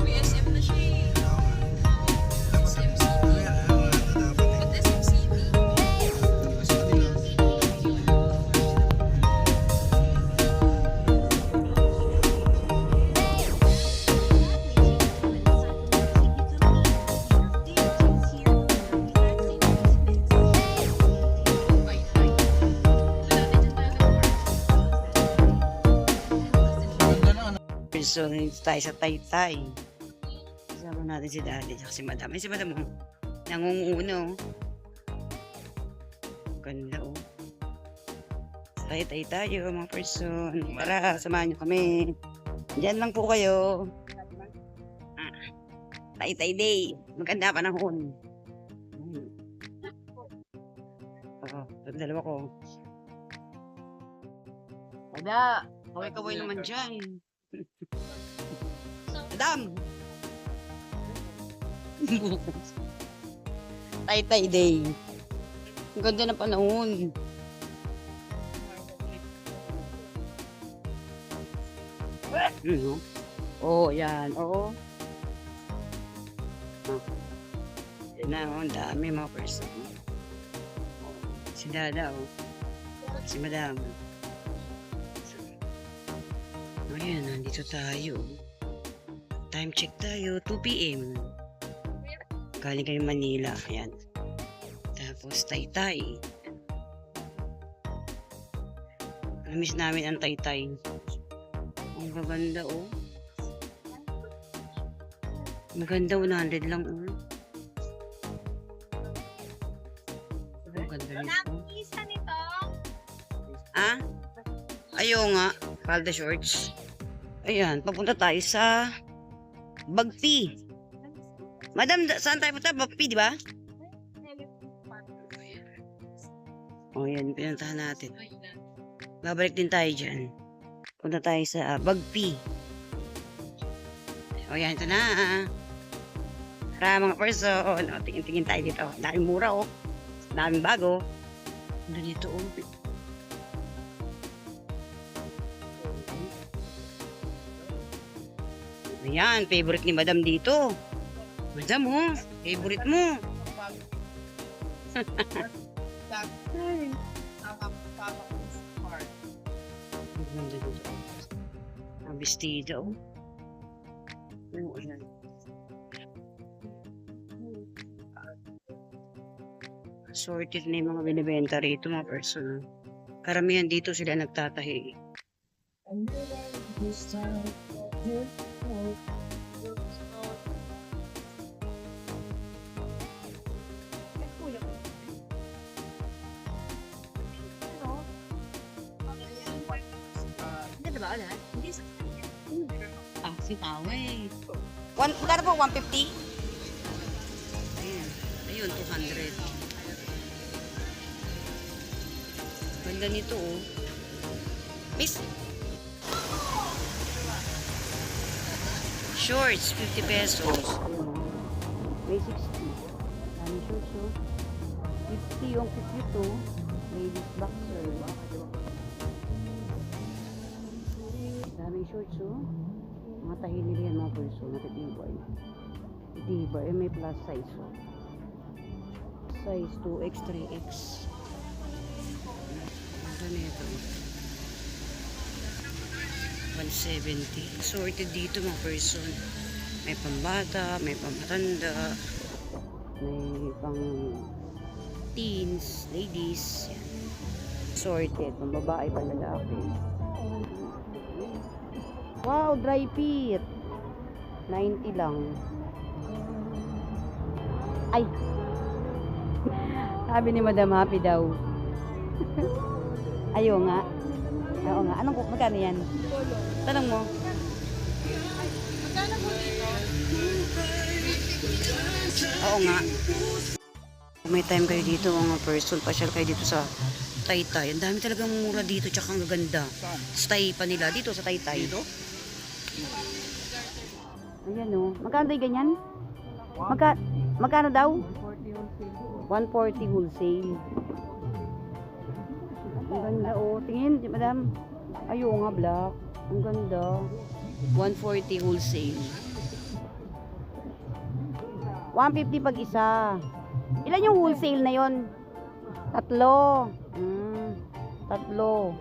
SM na siya eh. SM So, nandito tayo sa Taytay. Kasama natin si Daddy at si Madam. Ay, si Madam, oh. Nangunguno, oh. Ganda, oh. Taytay tayo, mga person. Tara, samahan nyo kami. Diyan lang po kayo. Ah, Taytay Day. Maganda panahon. Hmm. Oo, oh, dalawa ko. Wala. Kaway-kaway naman dyan. Madam! Tay-tay day. Ang ganda ng panahon. Oo, oh, yan. Oo. Oh. Yan na, oh, ang dami mga person. Si Dada, oh. Si Madam. O yan, nandito tayo. Time check tayo, 2 p.m. Galing kayo Manila, ayan. Tapos Taytay. Namiss namin ang Taytay. Ang gaganda oh. Maganda 100 lang oh. Ang ganda nito. Nito. Ah? Ayaw nga. Palda shorts. Ayan, papunta tayo sa Bagpi. Madam, da- saan tayo punta? Bagpi, di ba? O yan, pinuntahan natin. Babalik din tayo dyan. Punta tayo sa Bagpi. O yan, ito na. Tara mga person. O, tingin-tingin tayo dito. Daming mura oh. Daming bago. Ano dito oh. Ayan, favorite ni Madam dito. Madam, oh. Favorite mo. Ang bestida, oh. Ayan. Sorted na yung mga binibenta rito, mga person. Karamihan dito sila nagtatahi. Hindi ba ulit? Hindi sa Ah, si Taway. One, magkano po? 150? Ayun. Ayun, 200. Ganda nito, oh. Miss. Shorts, 50 pesos. Oh. May 60. Dami shorts, oh. 50 yung 52. Ladies boxer. Daming shorts, oh. Mga tahi nila yan, mga perso. Matitibay. Matitibay. Eh, may plus size, oh. Size 2X, 3X. Ano nito? 170. Sorted dito, mga person. May pambata, may pamatanda, may pang teens, ladies. Yan. Sorted. Pang babae, pang lalaki. Wow, dry fit. 90 lang. Ay. Sabi ni Madam Happy daw. Ayo nga. Oo nga. Anong magkano yan? Tanong mo. Oo nga. Kung may time kayo dito, mga person, pasyal kayo dito sa Taytay. Ang dami talagang mura dito, tsaka ang gaganda. Stay pa nila dito sa Taytay. Dito? Ayan o. Magkano tayo ganyan? Magka, magkano daw? 140 wholesale. Ang ganda o. Tingin, madam. Ayaw nga, black. Ang ganda. 140 wholesale. 150 pag isa. Ilan yung wholesale na yon? Tatlo. Mm, tatlo.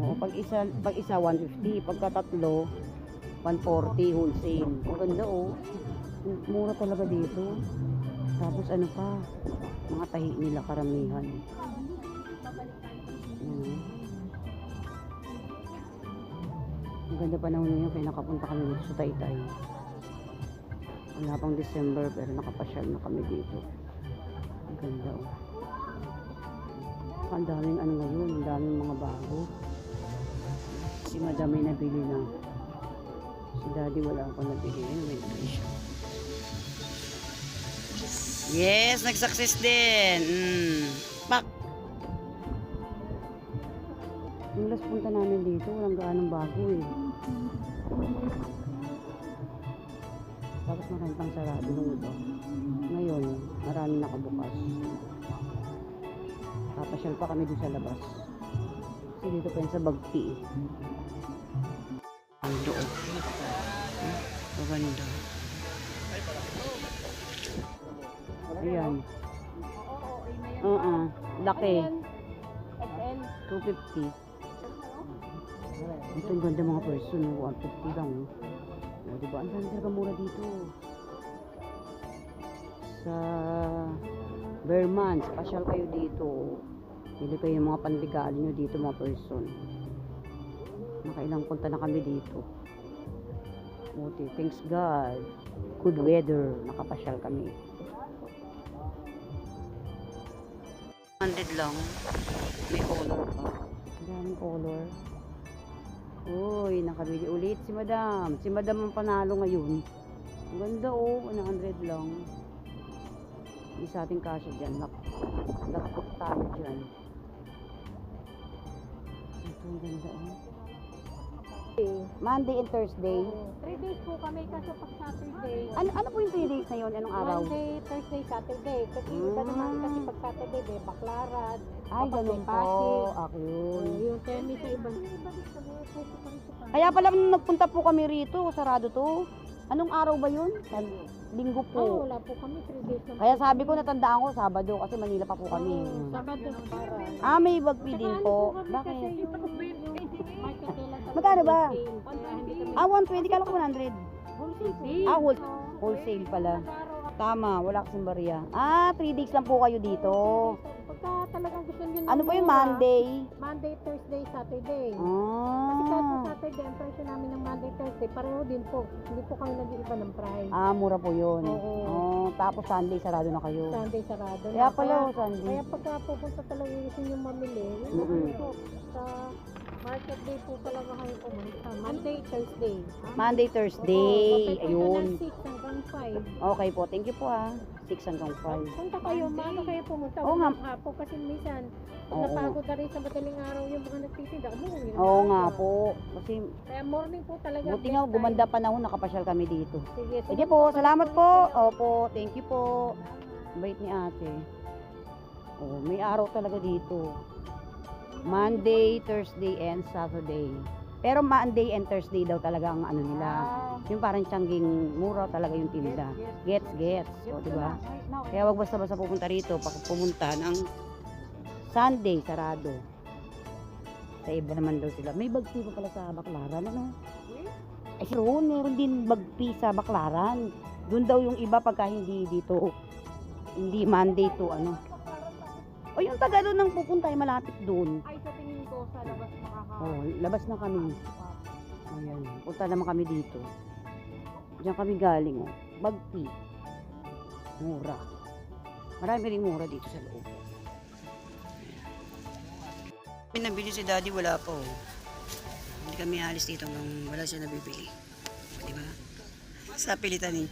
Oo, pag isa, pag isa 150, pagka tatlo 140 wholesale. Ang ganda oh. Mura talaga dito. Tapos ano pa, mga tahi nila karamihan. Ganda panahon ngayon kaya nakapunta kami dito sa Taytay. Wala pang December pero nakapasyal na kami dito. Ang ganda oh. Ang daming ano ngayon, ang daming mga bago. Si madam may nabili na. Si daddy wala akong nabili. May nabili siya. Yes, nag-success din. Mm. Pak! Yung last punta namin dito, walang gaanong bago eh. Tapos marami pang sarado nung iba. Ngayon, marami nakabukas. Papasyal pa kami dun sa labas. Kasi dito pa yun sa Bagti eh. Ang loob. Maganda. Ayan. Oo. Laki. 250. Ito ang ganda mga person. oh. 150 lang. oh. O, diba? Ang dami talaga mura dito. Sa Vermont, pasyal kayo dito. Pili kayo ng mga panligaan nyo dito mga person. Nakailang punta na kami dito. Buti, thanks God. Good weather. Nakapasyal kami. 100 lang. May color pa. Ang daming color. Uy, nakabili ulit si Madam. Si Madam ang panalo ngayon. Ang ganda oh, 100 lang. Hindi sa ating kasya dyan. Laptop tayo dyan. Ito ang ganda oh. Monday and Thursday. Three days po kami kasi pag Saturday. Ano ano po yung 3 days na yun? Anong araw? Monday, Thursday, Saturday. Kasi iba Mm. naman kasi pag Saturday, may baklaran. Ay, ganun po. Ako yun. Oh, yung semi sa ibang. Kaya pala nung nagpunta po kami rito, sarado to. Anong araw ba yun? Linggo Oh, po. wala po kami. Three days lang. Kaya sabi ko natandaan ko Sabado kasi Manila pa po kami. Oh, Sabado para. Ah, may bagpi din po. ano kami Bakit? Magkano ba? Ah, 120 kala ko 100. Wholesale po. Ah, whole- wholesale pala. Tama, wala kasing bariya. Ah, 3 days lang po kayo dito. Pagka talagang gusto nyo Ano po yung Monday? Monday, Thursday, Saturday. Kasi kahit po Ah, Saturday, ang presyo namin ng Monday, Thursday, pareho din po. Hindi po kami nag-iiba ng price. ah mura po yun. Oo. Oh, tapos Sunday sarado na kayo. Sunday sarado na. Kaya pala, Sunday. kaya pagka pupunta talaga gusto nyo mamili, yun Mm-mm. po. Sa market day po talaga kayo pumunta. Monday, Thursday. Monday, Thursday. Oo, Ayun. ng 6 hanggang 5. Okay po, thank you po ah. 6 hanggang 5. Punta kayo, maaga kayo pumunta. Oo nga. Hapon kasi minsan, Oo. napagod na rin sa madaling araw yung mga nagtitinda, umuwi na Oo nga po. Kasi Kaya morning po talaga. buti nga gumanda panahon, nakapasyal kami dito. Sige, Sige po, salamat po. Opo, thank you po. Bait ni ate. Oh, may araw talaga dito. Monday, Thursday, and Saturday. Pero Monday and Thursday daw talaga ang ano nila. Yung parang tiyanging mura talaga yung tinda. Gets, gets. O, di ba? Kaya wag basta-basta pupunta rito. Pag pumunta ng Sunday, sarado. Sa iba naman daw sila. May bagpi pa pala sa Baklaran, ano? Ay, roon, meron din bagpi sa Baklaran. Doon daw yung iba pagka hindi dito. Hindi Monday to ano. O yung taga doon nang pupunta ay malapit doon. Ay, sa tingin ko, sa labas makaka... Oh, labas na kami. Ayan, punta naman kami dito. Diyan kami galing, oh. Bagpi. Mura. Marami rin mura dito sa loob. Pinabili si daddy, wala pa, oh. Hindi kami alis dito hanggang wala siya nabibili. Di ba? Sa pilitan eh.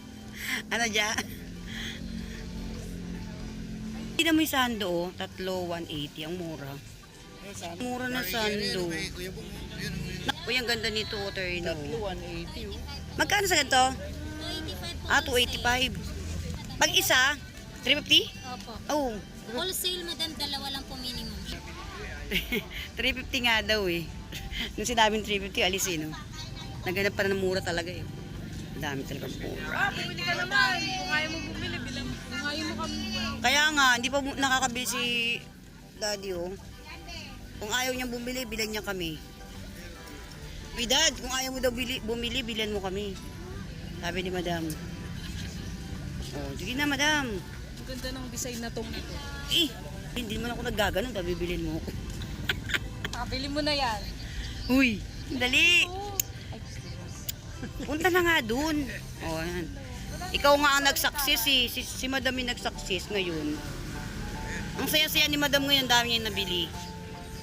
ano dyan? Hindi mo yung sando, oh. Tatlo, 180. Ang mura. Mura na sando. Uy, ang ganda nito, Terno. 180 oh. Magkano sa ganito? 285 po. Ah, 285. Pag isa, 350? Opo. Oh, Wholesale, madam, dalawa lang po minimum. 350 nga daw eh. Nung sinabing 350, alisin, no? Naganap pa na ng mura talaga eh. Ang dami talagang mura. Ah, bumili ka naman. Kung ayaw mo bumili, Kaya nga, hindi pa nakakabili si daddy oh. Kung ayaw niyang bumili, bilan niya kami. Uy dad, kung ayaw mo daw bili, bumili, bilan mo kami. Sabi ni madam. Oh, sige na madam. Ang ganda ng design na tong nito. Eh, hindi naman ako naggaganon, pabibilin mo ako. Ah, mo na yan. Uy, dali. Oh. Punta na nga dun. Oh, ayan. Ikaw nga ang nag-success eh. Si, si madam yung nag-success ngayon. Ang saya-saya ni madam ngayon, dami niya nabili.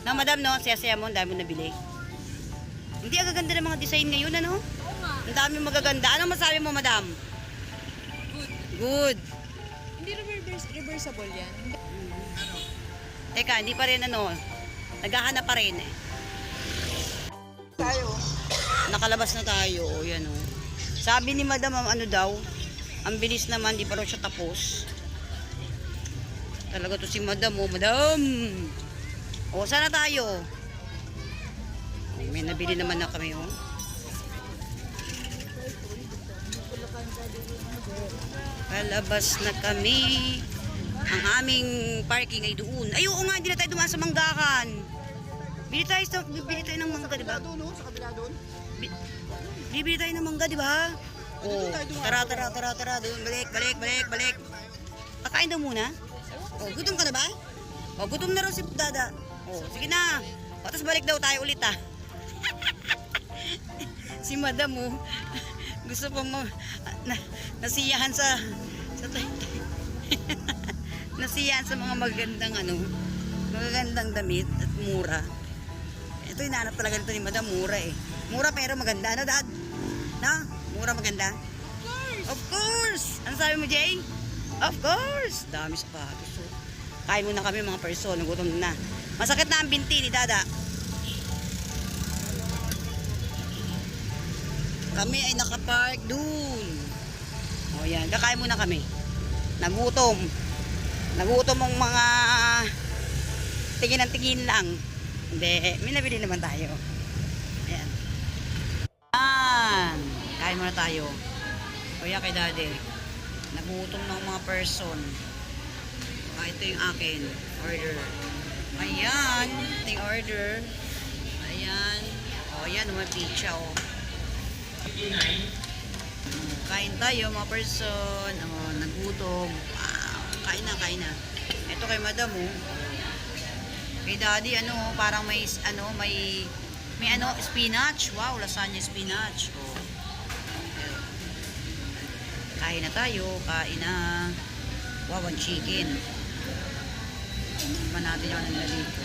Na madam no, ang saya-saya mo, dami mo nabili. Hindi ang gaganda ng mga design ngayon, ano? Ang dami magaganda. Ano masabi mo, madam? Good. Good. Hindi reverse, reversible yan. Hindi. Teka, hindi pa rin ano, naghahanap pa rin eh. Tayo. Nakalabas na tayo, o yan o. Sabi ni madam, ano daw, ang bilis naman, di pa raw siya tapos. Talaga to si madam, o madam. O, sana tayo? May nabili naman na kami, o. Palabas na kami. Ang aming parking ay doon. Ay, oo nga, hindi na tayo dumaan sa Manggakan. Bili tayo, sa, bili tayo ng mangga, di ba? Bibili tayo ng mangga, di ba? Oh, tara, tara, tara, tara, doon, balik, balik, balik, balik. Kakain daw muna. Oh, gutom ka na ba? Oh, gutom na raw si Dada. Oh, sige na. O, tapos balik daw tayo ulit, ah. si Madam, oh. Gusto pa mo, na, nasiyahan sa, sa nasiyahan sa mga magagandang, ano, magagandang damit at mura. Ito hinahanap talaga nito ni Madam, mura eh. Mura pero maganda, ano dad? Na? Mura maganda? Of course! Ano sabi mo, Jay? Of course! Dami sapatos. Kain muna kami mga person, gutom na. Masakit na ang binti ni Dada. Kami ay nakapark dun. O yan, kakain muna kami. Nagutom. Nagutom ang mga tingin ng tingin lang. Hindi, may nabili naman tayo. Kain muna tayo. Kuya kay daddy. Nagutom ng mga person. Ah, ito yung akin. Order. Ayan. Ito yung order. Ayan. O, ayan. May pizza, o. Kain tayo mga person. O, nagutom. Wow. Kain na, kain na. Ito kay madam, oh. Kay daddy, ano, parang may, ano, may, may ano, spinach. Wow, lasagna spinach. Oh. Kain na tayo, kain na. Wow, ang chicken. Tignan natin yung ano dito.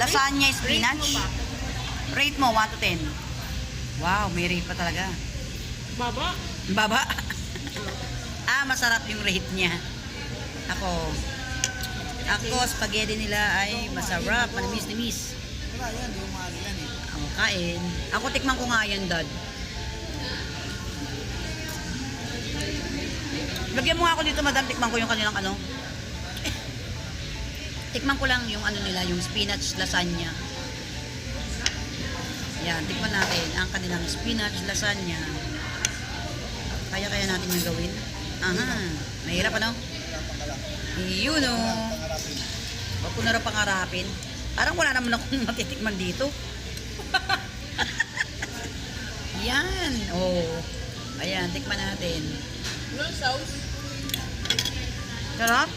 Lasagna spinach. Rate mo, 1 to 10. Wow, may rate pa talaga. Baba. Baba. ah, masarap yung rate niya. Ako, ako, spaghetti nila ay masarap, manamis-namis. Ako, kain. Ako, tikman ko nga yan, dad. Lagyan mo ako dito, madam. Tikman ko yung kanilang ano. Tikman ko lang yung ano nila, yung spinach lasagna. Yan, tikman natin ang kanilang spinach lasagna. Kaya-kaya natin yung gawin. Aha, mahirap ano? Yun o. Huwag ko na rin pangarapin. Parang wala naman akong matitikman dito. Yan. Oh. Ayan, tikman natin. No sauce. Sarap?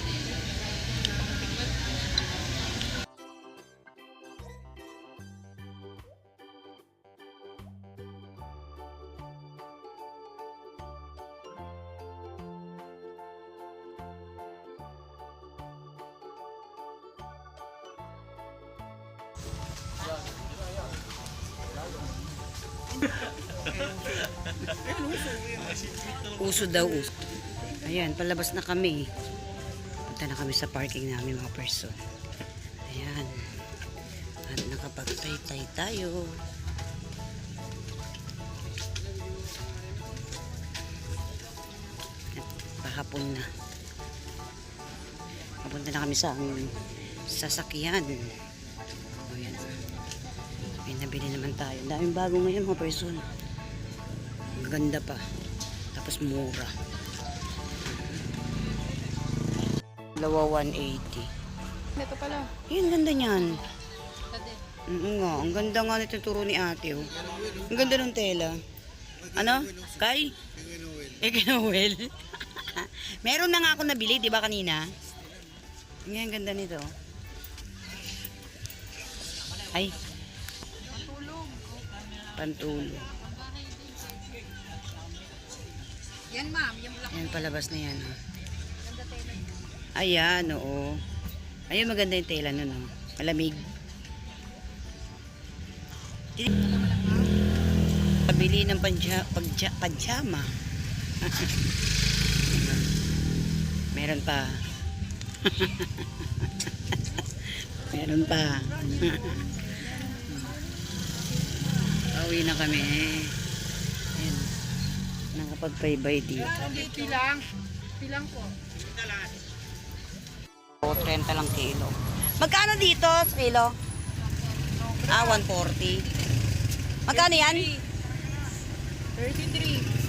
Uso daw, uso. Ayan, palabas na kami. Punta na kami sa parking namin mga person. Ayan. At nakapagtay-tay tayo. At pahapon na. Papunta na kami sa aming sasakyan. Ayan. Ayan nabili naman tayo. Ang daming bago ngayon mga person. Ang ganda pa. Tapos mura. Dalawa 180. Ito pala. Yun, ganda niyan. Oo nga, ang ganda nga nito turo ni ate. Oh. Ang ganda ng tela. Ano? Kay? Kay Noel. Meron na nga ako nabili, di ba kanina? Ang ganda nito. Ay. Pantulog. Yan ma'am, yung black. Ayan, palabas na yan. Oh. Ayan, oo. Ayun, maganda yung tela nun. Oh. Malamig. Pabili ng panja, pagja, pajama. Meron pa. Meron pa. Pauwi na kami. Ayan. Nakapagpaybay dito. Pilang. Pilang po. O, 30 lang kilo. Magkano dito sa kilo? Ah, 140. Magkano yan? 33.